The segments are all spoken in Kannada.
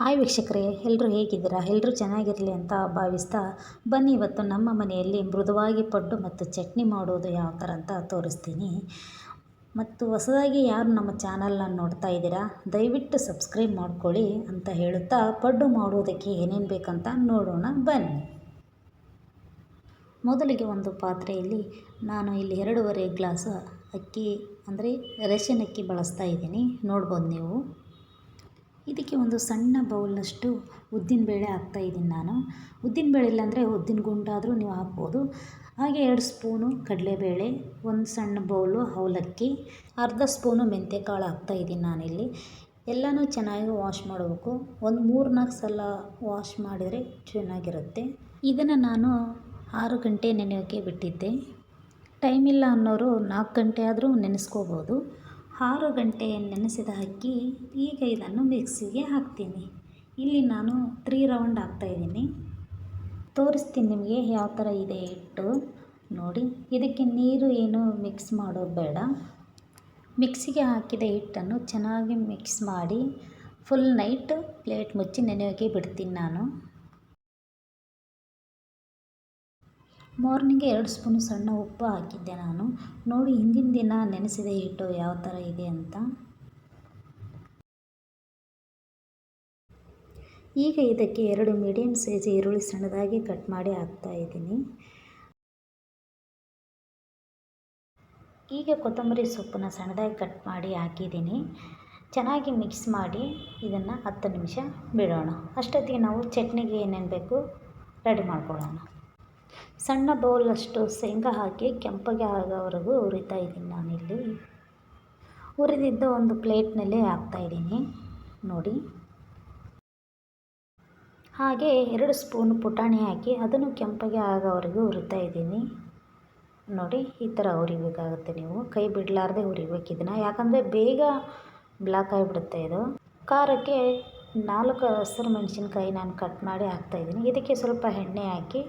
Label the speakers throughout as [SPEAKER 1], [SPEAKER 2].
[SPEAKER 1] ಹಾಯ್ ವೀಕ್ಷಕರೇ ಎಲ್ಲರೂ ಹೇಗಿದ್ದೀರಾ? ಎಲ್ಲರೂ ಚೆನ್ನಾಗಿರಲಿ ಅಂತ ಭಾವಿಸ್ತಾ ಬನ್ನಿ ಇವತ್ತು ನಮ್ಮ ಮನೆಯಲ್ಲಿ ಮೃದುವಾಗಿ ಪಡ್ಡು ಮತ್ತು ಚಟ್ನಿ ಮಾಡೋದು ಯಾವ ಥರ ಅಂತ ತೋರಿಸ್ತೀನಿ. ಮತ್ತು ಹೊಸದಾಗಿ ಯಾರು ನಮ್ಮ ಚಾನಲ್ನ ನೋಡ್ತಾ ಇದ್ದೀರಾ, ದಯವಿಟ್ಟು ಸಬ್ಸ್ಕ್ರೈಬ್ ಮಾಡ್ಕೊಳ್ಳಿ ಅಂತ ಹೇಳುತ್ತಾ ಪಡ್ಡು ಮಾಡೋದಕ್ಕೆ ಏನೇನು ಬೇಕಂತ ನೋಡೋಣ ಬನ್ನಿ. ಮೊದಲಿಗೆ ಒಂದು ಪಾತ್ರೆಯಲ್ಲಿ ನಾನು ಇಲ್ಲಿ ಎರಡೂವರೆ ಗ್ಲಾಸ್ ಅಕ್ಕಿ, ಅಂದರೆ ರೇಷನ್ ಅಕ್ಕಿ ಬಳಸ್ತಾ ಇದ್ದೀನಿ. ನೋಡ್ಬೋದು ನೀವು. ಇದಕ್ಕೆ ಒಂದು ಸಣ್ಣ ಬೌಲ್ನಷ್ಟು ಉದ್ದಿನಬೇಳೆ ಹಾಕ್ತಾಯಿದ್ದೀನಿ ನಾನು. ಉದ್ದಿನಬೇಳೆ ಇಲ್ಲಾಂದರೆ ಉದ್ದಿನ ಗುಂಡಾದರೂ ನೀವು ಹಾಕ್ಬೋದು. ಹಾಗೆ ಎರಡು ಸ್ಪೂನು ಕಡಲೆಬೇಳೆ, ಒಂದು ಸಣ್ಣ ಬೌಲು ಅವಲಕ್ಕಿ, ಅರ್ಧ ಸ್ಪೂನು ಮೆಂತ್ಯಕಾಳು ಹಾಕ್ತಾಯಿದ್ದೀನಿ ನಾನಿಲ್ಲಿ. ಎಲ್ಲನೂ ಚೆನ್ನಾಗಿ ವಾಶ್ ಮಾಡಬೇಕು. ಒಂದು ಮೂರು ನಾಲ್ಕು ಸಲ ವಾಶ್ ಮಾಡಿದರೆ ಚೆನ್ನಾಗಿರುತ್ತೆ. ಇದನ್ನು ನಾನು ಆರು ಗಂಟೆ ನೆನೆಯೋಕ್ಕೆ ಬಿಟ್ಟಿದ್ದೆ. ಟೈಮ್ ಇಲ್ಲ ಅನ್ನೋರು ನಾಲ್ಕು ಗಂಟೆ ಆದರೂ ನೆನೆಸ್ಕೋಬೋದು. ಆರು ಗಂಟೆ ನೆನೆಸಿದ ಅಕ್ಕಿ, ಈಗ ಇದನ್ನು ಮಿಕ್ಸಿಗೆ ಹಾಕ್ತೀನಿ. ಇಲ್ಲಿ ನಾನು ತ್ರೀ ರೌಂಡ್ ಹಾಕ್ತಾಯಿದ್ದೀನಿ ತೋರಿಸ್ತೀನಿ ನಿಮಗೆ ಯಾವ ಥರ ಇದೆ ಹಿಟ್ಟು. ನೋಡಿ, ಇದಕ್ಕೆ ನೀರು ಏನು ಮಿಕ್ಸ್ ಮಾಡೋದು ಬೇಡ. ಮಿಕ್ಸಿಗೆ ಹಾಕಿದ ಹಿಟ್ಟನ್ನು ಚೆನ್ನಾಗಿ ಮಿಕ್ಸ್ ಮಾಡಿ ಫುಲ್ ನೈಟ್ ಪ್ಲೇಟ್ ಮುಚ್ಚಿ ನೆನೆಯೋಕೆ ಬಿಡ್ತೀನಿ ನಾನು. ಮಾರ್ನಿಂಗ್ಗೆ ಎರಡು ಸ್ಪೂನು ಸಣ್ಣ ಉಪ್ಪು ಹಾಕಿದ್ದೆ ನಾನು. ನೋಡಿ, ಹಿಂದಿನ ದಿನ ನೆನೆಸಿದ ಹಿಟ್ಟು ಯಾವ ಥರ ಇದೆ ಅಂತ. ಈಗ ಇದಕ್ಕೆ ಎರಡು ಮೀಡಿಯಮ್ ಸೈಜ್ ಈರುಳ್ಳಿ ಸಣ್ಣದಾಗಿ ಕಟ್ ಮಾಡಿ ಹಾಕ್ತಾ ಇದ್ದೀನಿ. ಈಗ ಕೊತ್ತಂಬರಿ ಸೊಪ್ಪನ್ನ ಸಣ್ಣದಾಗಿ ಕಟ್ ಮಾಡಿ ಹಾಕಿದ್ದೀನಿ. ಚೆನ್ನಾಗಿ ಮಿಕ್ಸ್ ಮಾಡಿ ಇದನ್ನು ಹತ್ತು ನಿಮಿಷ ಬಿಡೋಣ. ಅಷ್ಟೊತ್ತಿಗೆ ನಾವು ಚಟ್ನಿಗೆ ಏನೇನು ಬೇಕು ರೆಡಿ ಮಾಡ್ಕೊಳ್ಳೋಣ. ಸಣ್ಣ ಬೌಲಷ್ಟು ಶೇಂಗಾ ಹಾಕಿ ಕೆಂಪಗೆ ಆಗೋವರೆಗೂ ಹುರಿತಾ ಇದ್ದೀನಿ ನಾನಿಲ್ಲಿ. ಹುರಿದಿದ್ದು ಒಂದು ಪ್ಲೇಟ್ನಲ್ಲಿ ಹಾಕ್ತಾಯಿದ್ದೀನಿ ನೋಡಿ. ಹಾಗೆ ಎರಡು ಸ್ಪೂನ್ ಪುಟಾಣಿ ಹಾಕಿ ಅದನ್ನು ಕೆಂಪಗೆ ಆಗೋವರೆಗೂ ಹುರಿತಾ ಇದ್ದೀನಿ. ನೋಡಿ, ಈ ಥರ ಹುರಿಬೇಕಾಗುತ್ತೆ ನೀವು. ಕೈ ಬಿಡಲಾರ್ದೆ ಹುರಿಬೇಕು ಇದನ್ನು. ಯಾಕಂದರೆ ಬೇಗ ಬ್ಲಾಕ್ ಆಗಿಬಿಡುತ್ತೆ ಇದು. ಖಾರಕ್ಕೆ ನಾಲ್ಕು ಹಸಿರು ಮೆಣಸಿನ್ಕಾಯಿ ನಾನು ಕಟ್ ಮಾಡಿ ಹಾಕ್ತಾಯಿದ್ದೀನಿ ಇದಕ್ಕೆ ಸ್ವಲ್ಪ ಎಣ್ಣೆ ಹಾಕಿ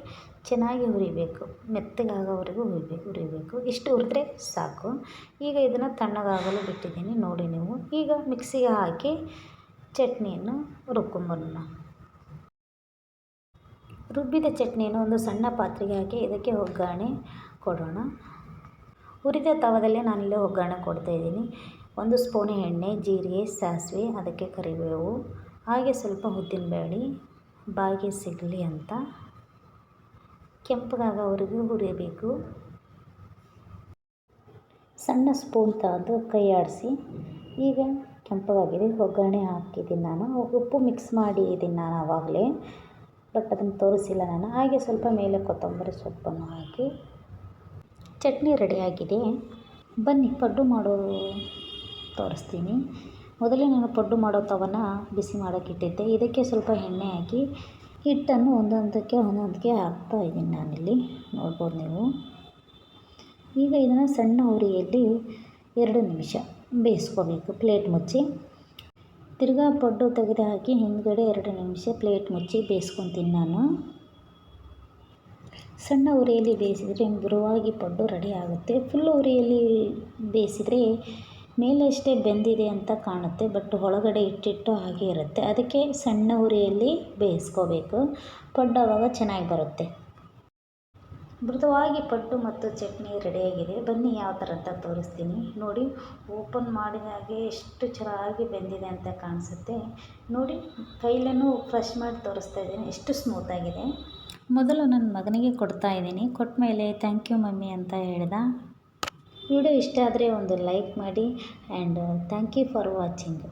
[SPEAKER 1] ಚೆನ್ನಾಗಿ ಹುರಿಬೇಕು, ಮೆತ್ತಗಾಗೋವರೆಗೂ ಹುರಿಬೇಕು ಹುರಿಬೇಕು. ಇಷ್ಟು ಹುರಿದ್ರೆ ಸಾಕು. ಈಗ ಇದನ್ನು ತಣ್ಣಗಾಗಲು ಬಿಟ್ಟಿದ್ದೀನಿ. ನೋಡಿ ನೀವು. ಈಗ ಮಿಕ್ಸಿಗೆ ಹಾಕಿ ಚಟ್ನಿಯನ್ನು ರುಬ್ಕೊಂಬರೋಣ. ರುಬ್ಬಿದ ಚಟ್ನಿಯನ್ನು ಒಂದು ಸಣ್ಣ ಪಾತ್ರೆಗೆ ಹಾಕಿ ಇದಕ್ಕೆ ಒಗ್ಗರಣೆ ಕೊಡೋಣ. ಹುರಿದ ತವದಲ್ಲೇ ನಾನಿಲ್ಲಿ ಒಗ್ಗರಣೆ ಕೊಡ್ತಾಯಿದ್ದೀನಿ ಒಂದು ಸ್ಪೂನ್ ಎಣ್ಣೆ, ಜೀರಿಗೆ, ಸಾಸಿವೆ, ಅದಕ್ಕೆ ಕರಿಬೇವು, ಹಾಗೆ ಸ್ವಲ್ಪ ಉದ್ದಿನಬೇಳೆ, ಬಾಗಿ ಸಿಗಲಿ ಅಂತ. ಕೆಂಪಗಾಗೋವರೆಗೂ ಹುರಿಯಬೇಕು. ಸಣ್ಣ ಸ್ಪೂನ್ ತಗೊಂಡು ಕೈ ಆಡಿಸಿ. ಈಗ ಕೆಂಪಗಾಗಿದೆ ಒಗ್ಗರಣೆ ಹಾಕಿದ್ದೀನಿ ನಾನು. ಉಪ್ಪು ಮಿಕ್ಸ್ ಮಾಡಿದ್ದೀನಿ ನಾನು ಆವಾಗಲೇ. ಬಟ್ ಅದನ್ನು ತೋರಿಸಿಲ್ಲ ನಾನು. ಹಾಗೆ ಸ್ವಲ್ಪ ಮೇಲೆ ಕೊತ್ತಂಬರಿ ಸೊಪ್ಪನ್ನು ಹಾಕಿ. ಚಟ್ನಿ ರೆಡಿಯಾಗಿದೆ ಬನ್ನಿ, ಪಡ್ಡು ಮಾಡೋ ತೋರಿಸ್ತೀನಿ. ಮೊದಲೇ ನಾನು ಪಡ್ಡು ಮಾಡೋ ತವನ ಬಿಸಿ ಮಾಡೋಕ್ಕಿಟ್ಟಿದ್ದೆ ಇದಕ್ಕೆ ಸ್ವಲ್ಪ ಎಣ್ಣೆ ಹಾಕಿ ಹಿಟ್ಟನ್ನು ಒಂದೊಂದಕ್ಕೆ ಒಂದೊಂದಕ್ಕೆ ಹಾಕ್ತಾಯಿದ್ದೀನಿ ನಾನಿಲ್ಲಿ. ನೋಡ್ಬೋದು ನೀವು. ಈಗ ಇದನ್ನು ಸಣ್ಣ ಉರಿಯಲ್ಲಿ ಎರಡು ನಿಮಿಷ ಬೇಯಿಸ್ಕೋಬೇಕು. ಪ್ಲೇಟ್ ಮುಚ್ಚಿ. ತಿರ್ಗಾ ಪಡ್ಡು ತೆಗೆದು ಹಾಕಿ ಹಿಂದ್ಗಡೆ ಎರಡು ನಿಮಿಷ ಪ್ಲೇಟ್ ಮುಚ್ಚಿ ಬೇಯಿಸ್ಕೊತೀನಿ ನಾನು. ಸಣ್ಣ ಉರಿಯಲ್ಲಿ ಬೇಯಿಸಿದರೆ ಮೃದುವಾಗಿ ಪಡ್ಡು ರೆಡಿ ಆಗುತ್ತೆ. ಫುಲ್ ಉರಿಯಲ್ಲಿ ಬೇಯಿಸಿದರೆ ಮೇಲಷ್ಟೇ ಬೆಂದಿದೆ ಅಂತ ಕಾಣುತ್ತೆ, ಬಟ್ ಒಳಗಡೆ ಇಟ್ಟಿಟ್ಟು ಹಾಗೆ ಇರುತ್ತೆ. ಅದಕ್ಕೆ ಸಣ್ಣ ಉರಿಯಲ್ಲಿ ಬೇಯಿಸ್ಕೋಬೇಕು. ಪಡ್ಡು ಆವಾಗ ಚೆನ್ನಾಗಿ ಬರುತ್ತೆ. ಮೃದುವಾಗಿ ಪಟ್ಟು ಮತ್ತು ಚಟ್ನಿ ರೆಡಿಯಾಗಿದೆ. ಬನ್ನಿ ಯಾವ ಥರ ಅಂತ ತೋರಿಸ್ತೀನಿ. ನೋಡಿ, ಓಪನ್ ಮಾಡಿದಾಗೆ ಎಷ್ಟು ಚೆನ್ನಾಗಿ ಬೆಂದಿದೆ ಅಂತ ಕಾಣಿಸುತ್ತೆ. ನೋಡಿ ಕೈಲೂ ಫ್ರೆಶ್ ಮಾಡಿ ತೋರಿಸ್ತಾ ಇದ್ದೀನಿ. ಎಷ್ಟು ಸ್ಮೂತಾಗಿದೆ ಮೊದಲು ನನ್ನ ಮಗನಿಗೆ ಕೊಡ್ತಾ ಇದ್ದೀನಿ. ಕೊಟ್ಟ ಮೇಲೆ ಥ್ಯಾಂಕ್ ಯು ಮಮ್ಮಿ ಅಂತ ಹೇಳ್ದ. ವಿಡಿಯೋ ಇಷ್ಟ ಆದರೆ ಒಂದು ಲೈಕ್ ಮಾಡಿ and thank you for watching